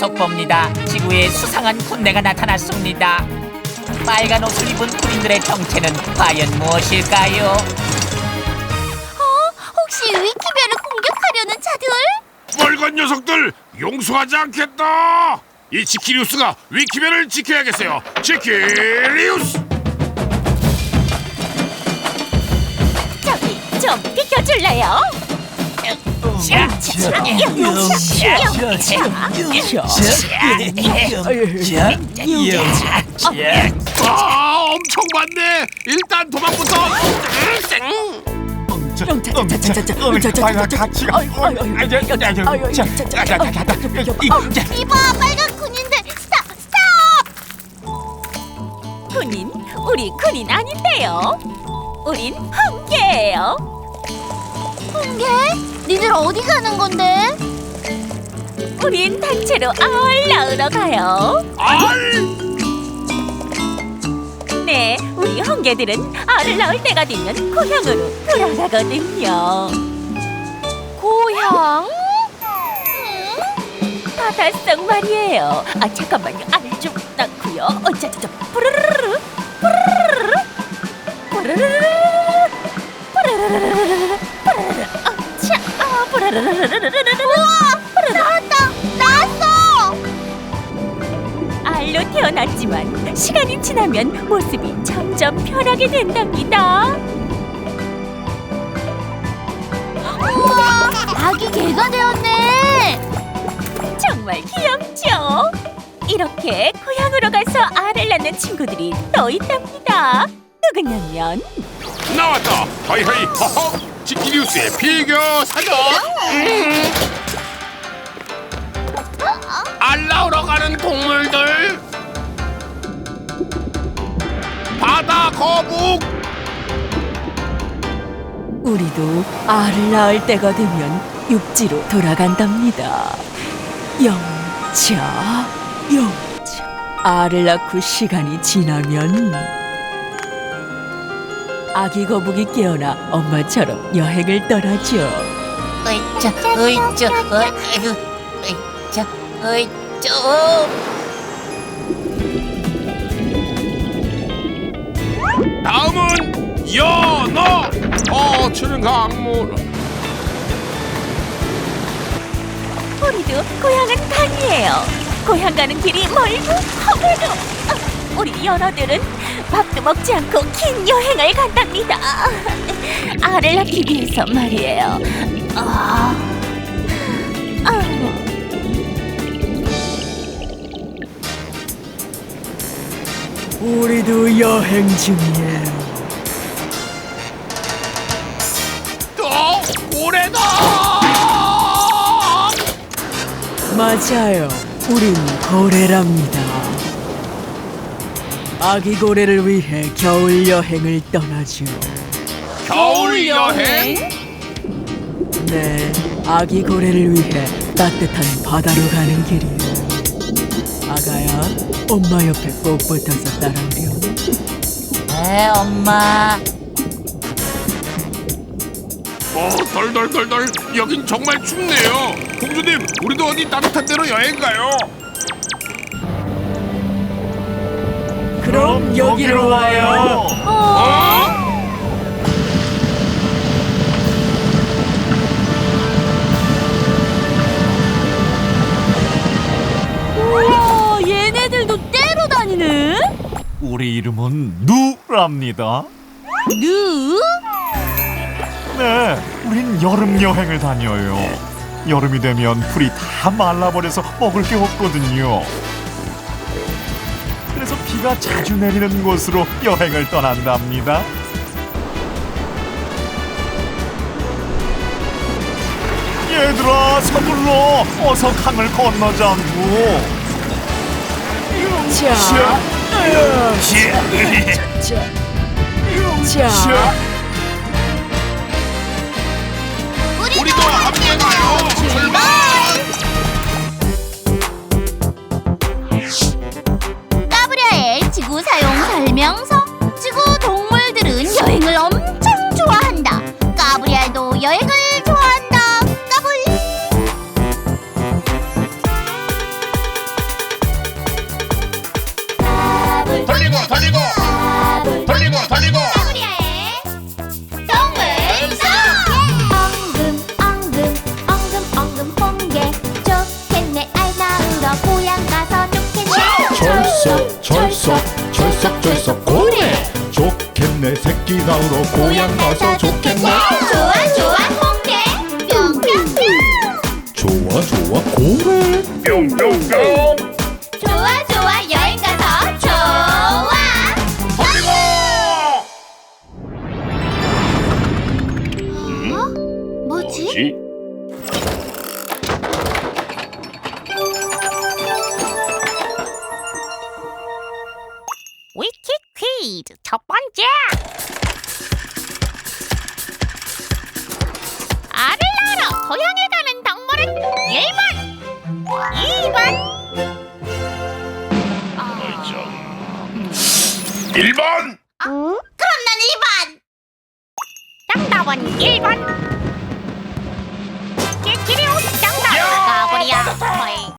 속보입니다. 지구에 수상한 군대가 나타났습니다. 빨간 옷을 입은 군인들의 정체는 과연 무엇일까요? 어? 혹시 위키베를 공격하려는 자들? 빨간 녀석들 용서하지 않겠다. 이 지키리우스가 위키맨을 지켜야겠어요. 지키리우스. 저기 좀 비켜줄래요? 자, 아, 엄청 많네. 일단 도망부터. 이봐 빨간 군인들 스탑 스탑! 군인? 우리 군인 아닌데요. 우린 홍게예요. 홍게? 니들 어디 가는 건데? 우린 단체로 아울 낳으러 가요. 알. 네, 우리 홍게들은 알을 낳을 때가 되면 고향으로 돌아가거든요. 고향? 바닷속 말이에요. 아 잠깐만요. 알을 좀 낳고요. 어짜짜짜 뿌르르르 뿌르르르 뿌르르르 뿌르르르 뿌르르르 나왔다 나왔어 알로 태어났지만 시간이 지나면 모습이 점점 변하게 된답니다. 우와, 아기 개가 되었네. 정말 귀엽죠? 이렇게 고향으로 가서 알을 낳는 친구들이 또 있답니다. 누구냐면 나왔다. 허이허이 허허. 지키리우스의 피규어 사전. 알 낳으러 가는 동물들. 바다 거북. 우리도 알을 낳을 때가 되면 육지로 돌아간답니다. 영차, 영차. 알을 낳고 시간이 지나면 아기 거북이 깨어나 엄마처럼 여행을 떠나죠. 으이짜, 으이짜, 으이구, 으이짜, 으이짜. 다음은 연어. 어, 치는 강물. 우리도 고향은 강이에요. 고향 가는 길이 멀고 험해도 어, 우리 연어들은 밥도 먹지 않고 긴 여행을 간답니다. 알을 낳기 위해서 말이에요. 아, 아, 우리도 여행 중이에요. 또 고래다. 맞아요. 우린 고래랍니다. 아기 고래를 위해 겨울 여행을 떠나죠. 겨울 여행? 네, 아기 고래를 위해 따뜻한 바다로 가는 길이에요. 아가야, 엄마 옆에 꼭 붙어서 따라오렴. 네, 엄마. 어, 덜덜덜덜. 여긴 정말 춥네요. 공주님, 우리도 어디 따뜻한 데로 여행 가요. 그럼 여기로 와요. 어? 우와, 얘네들도 때로 다니네. 우리 이름은 누랍니다. 누? 네, 우린 여름 여행을 다녀요. 여름이 되면 풀이 다 말라버려서 먹을 게 없거든요. 비가 자주 내리는 곳으로 여행을 떠난답니다. 얘들아, 서둘러 어서 강을 건너자고. 자, 자, 자. 우 돌리고 돌리고 돌리고. 우리의 동물성 엉금 엉금 엉금 엉금 홍게. 좋겠네 알 낳으러 고향 가서 좋겠네 철썩 철썩 철썩 철썩 고래. 좋겠네 새끼 낳으러 고향 가서 좋겠네 좋아 좋아 홍게. 뿅뿅뿅. 좋아 좋아 고래. 뿅뿅뿅 뭐지? 위키 퀴즈 첫 번째. 알을 낳으러 고향에 가는 동물은 1번, 2번. 1번 그럼 난 2번 정답은 1번. 끼끼리오 정답. 가버리야.